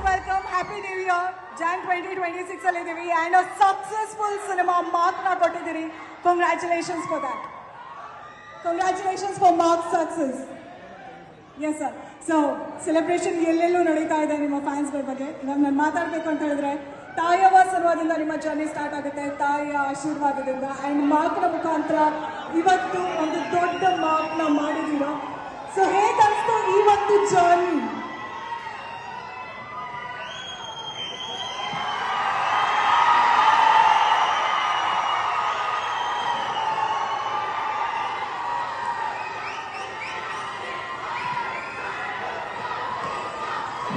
So most welcome, happy new year, Jan 2026 ಅಲ್ಲಿದ್ದೀವಿ and a ಅ successful cinema ಮಾರ್ಕ್ನ ಕೊಟ್ಟಿದ್ದೀರಿ. Congratulations for that congratulations for Mark success yes sir so celebration ಎಲ್ಲೆಲ್ಲೂ ನಡೀತಾ ಇದೆ ನಿಮ್ಮ ಫ್ಯಾನ್ಸ್ಗಳ ಬಗ್ಗೆ. ಇವಾಗ ನಾನು ಮಾತಾಡಬೇಕು ಅಂತ ಹೇಳಿದ್ರೆ ತಾಯವ ಸರ್ವದಿಂದ ನಿಮ್ಮ ಜರ್ನಿ ಸ್ಟಾರ್ಟ್ ಆಗುತ್ತೆ. ತಾಯಿಯ ಆಶೀರ್ವಾದದಿಂದ. ಆ್ಯಂಡ್ ಮಾರ್ಕ್ನ ಮುಖಾಂತರ ಇವತ್ತು ಒಂದು ದೊಡ್ಡ ಮಾರ್ಕ್ನ ಮಾಡಿದ್ದೀರೋ. ಸೊ ಹೇಗೆ ಅನಿಸ್ತು ಈ ಒಂದು ಜರ್ನಿ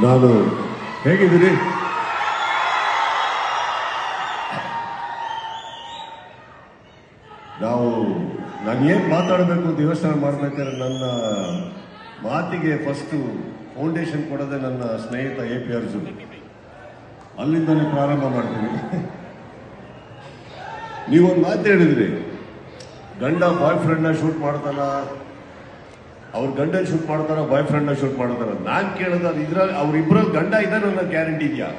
ನಾನು ಹೇಗಿದ್ದೀರಿ? ನಾವು ನಾನು ಏನು ಮಾತಾಡಬೇಕು ಅಂತ ಯೋಚನೆ ಮಾಡ್ಬೇಕಾದ್ರೆ ನನ್ನ ಮಾತಿಗೆ ಫಸ್ಟು ಫೌಂಡೇಶನ್ ಕೊಡೋದೇ ನನ್ನ ಸ್ನೇಹಿತ ಎ ಪಿ ಅರ್ಜುನ್. ಅಲ್ಲಿಂದಲೇ ಪ್ರಾರಂಭ ಮಾಡ್ತೀನಿ. ನೀವೊಂದು ಮಾತು ಹೇಳಿದ್ರಿ, ಗಂಡ ಬಾಯ್ ಫ್ರೆಂಡ್ನ ಶೂಟ್ ಮಾಡ್ತಾನ? ಅವ್ರ ಗಂಡ ಶೂಟ್ ಮಾಡ್ತಾರ ಬಾಯ್ ಫ್ರೆಂಡ್ ಶೂಟ್ ಮಾಡ್ತಾರ, ನಾನ್ ಕೇಳೋದು ಅದು ಇದ್ರಲ್ಲಿ ಅವ್ರಿಬ್ರಲ್ಲಿ ಗಂಡ ಇದ್ದಾನೆ ಅನ್ನೋ ಗ್ಯಾರಂಟಿ ಇದೆಯಾ?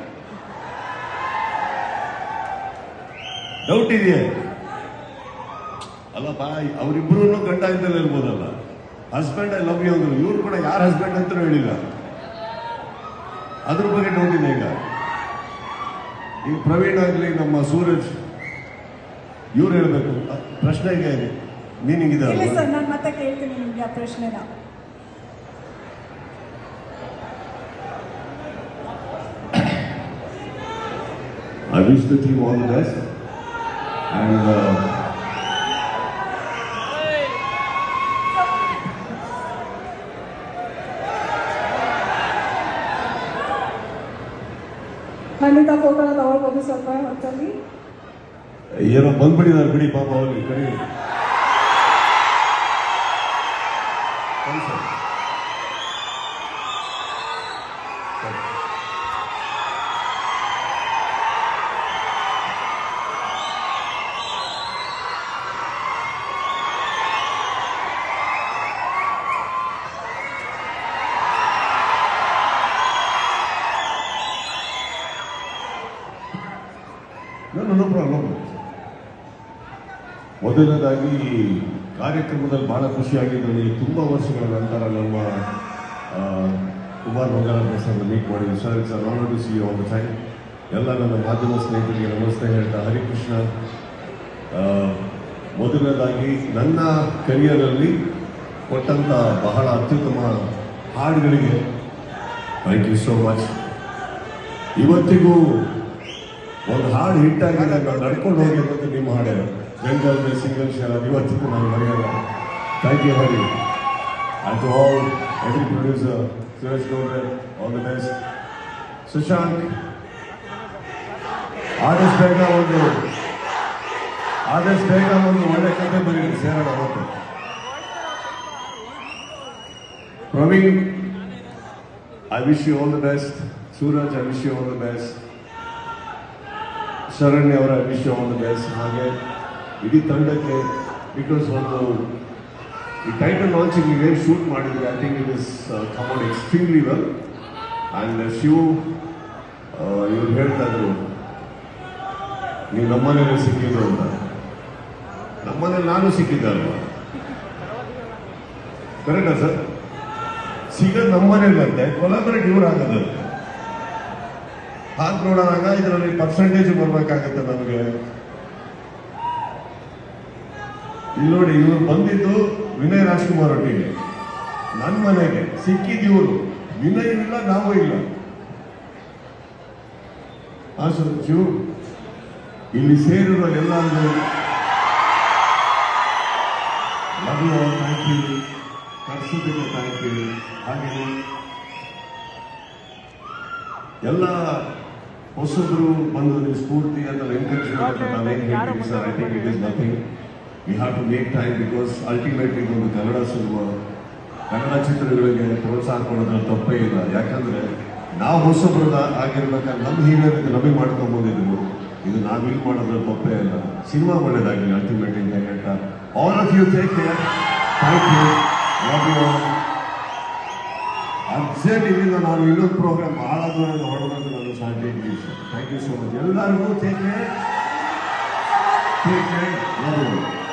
ಡೌಟ್ ಇದೆಯಾ? ಅಲ್ಲ ಬಾಯ್ ಅವರಿಬ್ರು ಗಂಡ ಇದ್ದಲ್ಲಿ ಇರ್ಬೋದಲ್ಲ. ಹಸ್ಬೆಂಡ್ ಐ ಲವ್ ಯು ಅಂದ್ರು, ಇವ್ರು ಕೂಡ ಯಾರ ಹಸ್ಬೆಂಡ್ ಅಂತ ಹೇಳಿಲ್ಲ. ಅದ್ರ ಬಗ್ಗೆ ಡೌಟ್ ಇದೆ ಈಗ? ಈಗ ಪ್ರವೀಣ್ ಆಗಲಿ, ನಮ್ಮ ಸೂರಜ್, ಇವ್ರು ಹೇಳ್ಬೇಕು. ಪ್ರಶ್ನೆಗೆ ಮೀನಿಂಗ್ ಇದೆ ಇಲ್ಲ ಅಲ್ವಾ ಸರ್ ನಾನು ಮತ್ತೆ ಕೇಳ್ತೀನಿ ನಿಮಗೆ ಆ ಪ್ರಶ್ನೆನ I wish the team all the best. And uh, ಖಂಡಿತ ಫೋಟೋನ ತಗೊಳ್ಬೋದು ಸ್ವಲ್ಪ ಹೊತ್ತಲ್ಲಿ ಏನೋ ಬಂದ್ಬಿಟ್ಟಿದ್ದಾರೆ ಬಿಡಿ ಪಾಪ ಅವ್ರಿಗೆ ಕರಿ No, ಪ್ರಾಬ್ಲಮ್. ಮೊದಲನೇದಾಗಿ ಕಾರ್ಯಕ್ರಮದಲ್ಲಿ ಬಹಳ ಖುಷಿಯಾಗಿದ್ದು ನನಗೆ ತುಂಬ ವರ್ಷಗಳ ನಂತರ ನಮ್ಮ ಕುಮಾರ್ ಬಂಗಾರಪ್ಪ ಸರ್ ಮೀಟ್ ಮಾಡಿದ್ವಿ sir it's to see the time ಎಲ್ಲ ನನ್ನ ಮಾಧ್ಯಮ ಸ್ನೇಹಿತರಿಗೆ ನಮಸ್ತೆ ಹೇಳ್ತಾ ಹರಿಕೃಷ್ಣ. ಮೊದಲನೇದಾಗಿ ನನ್ನ ಕರಿಯರಲ್ಲಿ ಕೊಟ್ಟಂತ ಬಹಳ ಅತ್ಯುತ್ತಮ ಹಾಡುಗಳಿಗೆ ಥ್ಯಾಂಕ್ ಯು ಸೋ ಮಚ್ ಇವತ್ತಿಗೂ ಒಂದು ಹಾಡು ಹಿಟ್ ಆಗಿದೆ ನಾನು ನಡ್ಕೊಂಡು ಹೋಗಿರೋದು ನಿಮ್ಮ ಹಾಡೆ ಬೆಂಗಲ್ ಸಿಂಗಲ್ ಶೇರ್ ಇವತ್ತಿಗೂ ನಾನು ಮರೆಯಲ್ಲ. Thank you Hari and to all every producer Suresh ಗೌಡ್ರೆ ಆಲ್ ದ ಬೆಸ್ಟ್ ಸುಶಾಂತ್ ಆದಷ್ಟು ಬೇಗ ಒಂದು. ಆದಷ್ಟು ಬೇಗ ಒಂದು ಒಳ್ಳೆ ಕತೆ ಬರೀರಿ ಸೇರೋಣ ಮತ್ತೆ Praveen I wish you all the best Suraj I wish you all the best Sharanya ಅವರ ವಿಷಯವನ್ನು ಬಯಸಿ ಹಾಗೆ ಇಡೀ ತಂಡಕ್ಕೆ ಬಿಕಾಸ್ ಒಂದು ಈ ಟೈಟಲ್ ಲಾಂಚಿಂಗ್ ಏನು ಶೂಟ್ ಮಾಡಿದ್ವಿ. I think it is come on extremely well and Shiv ಇವ್ರು ಹೇಳ್ತಾ ಇದ್ರು, ನೀವು ನಮ್ಮನೇಲೆ ಸಿಕ್ಕಿದ್ರು ಅಂತ. ನಮ್ಮನೇಲಿ ನಾನು ಸಿಕ್ಕಿದ್ದೆ ಅಲ್ವಾ? ಕರೆಕ್ಟಾ ಸರ್? ಸಿಗೋದು ನಮ್ಮನೇಲಂತೆ ಕೊಲಾಬರೇಟ್ ಇವ್ರು ಆಗೋದು ಹಾಗೆ ನೋಡೋಣ ಇದರಲ್ಲಿ ಪರ್ಸೆಂಟೇಜ್ ಬರ್ಬೇಕಾಗತ್ತೆ ನಮಗೆ. ಇಲ್ಲಿ ನೋಡಿ, ಇವ್ರು ಬಂದಿದ್ದು ವಿನಯ್ ರಾಜ್ಕುಮಾರ್ ಒಟ್ಟಿಗೆ ನನ್ನ ಮನೆಗೆ ಸಿಕ್ಕಿದಿವರು ವಿನಯ್ ಇಲ್ಲ, ನಾವು ಇಲ್ಲ. ಆ ಶಿವ್ ಇಲ್ಲಿ ಸೇರಿರೋ ಎಲ್ಲರಿಗೂ ಯು ಥ್ಯಾಂಕ್ ಯು ಕರ್ಸೋದಕ್ಕೆ ಥ್ಯಾಂಕ್ ಯು ಹಾಗೆ ಎಲ್ಲ ಹೊಸಬ್ರು ಬಂದು ನೀವು ಸ್ಫೂರ್ತಿ ಅಂತ ಎನ್ಕರೇಜ್ ನಾವೇನು ಹೇಳ್ತೀವಿ sir I think it is nothing we have to make time because ultimately ಒಂದು ಕನ್ನಡ ಸಿನಿಮಾ ಕನ್ನಡ ಚಿತ್ರಗಳಿಗೆ ಪ್ರೋತ್ಸಾಹ ಕೊಡೋದ್ರಲ್ಲಿ ತಪ್ಪೇ ಇಲ್ಲ. ಯಾಕಂದ್ರೆ ನಾವು ಹೊಸಬ್ರು ಆಗಿರ್ಬೇಕಾದ್ರೆ ನಮ್ಮ ಹೀರೋರಿಗೆ ನಮಗೆ ಮಾಡ್ಕೊಂಬೋದಿದ್ರು ಇದು. ನಾವು ಇಲ್ಲಿ ಮಾಡೋದ್ರಲ್ಲಿ ತಪ್ಪೇ ಇಲ್ಲ. ಸಿನಿಮಾ ಒಳ್ಳೇದಾಗಲಿ ಅಲ್ಟಿಮೇಟ್ ಅಂತ all of you take care thank you urgent ಇದರಿಂದ ನಾನು ಇನ್ನೊಂದು ಪ್ರೋಗ್ರಾಮ್ ಬಹಳ ದೂರ ಹೊರಡಬೇಕು ನನ್ನ ಸಾಧ್ಯ Thank you so much. Everyone, take care. You.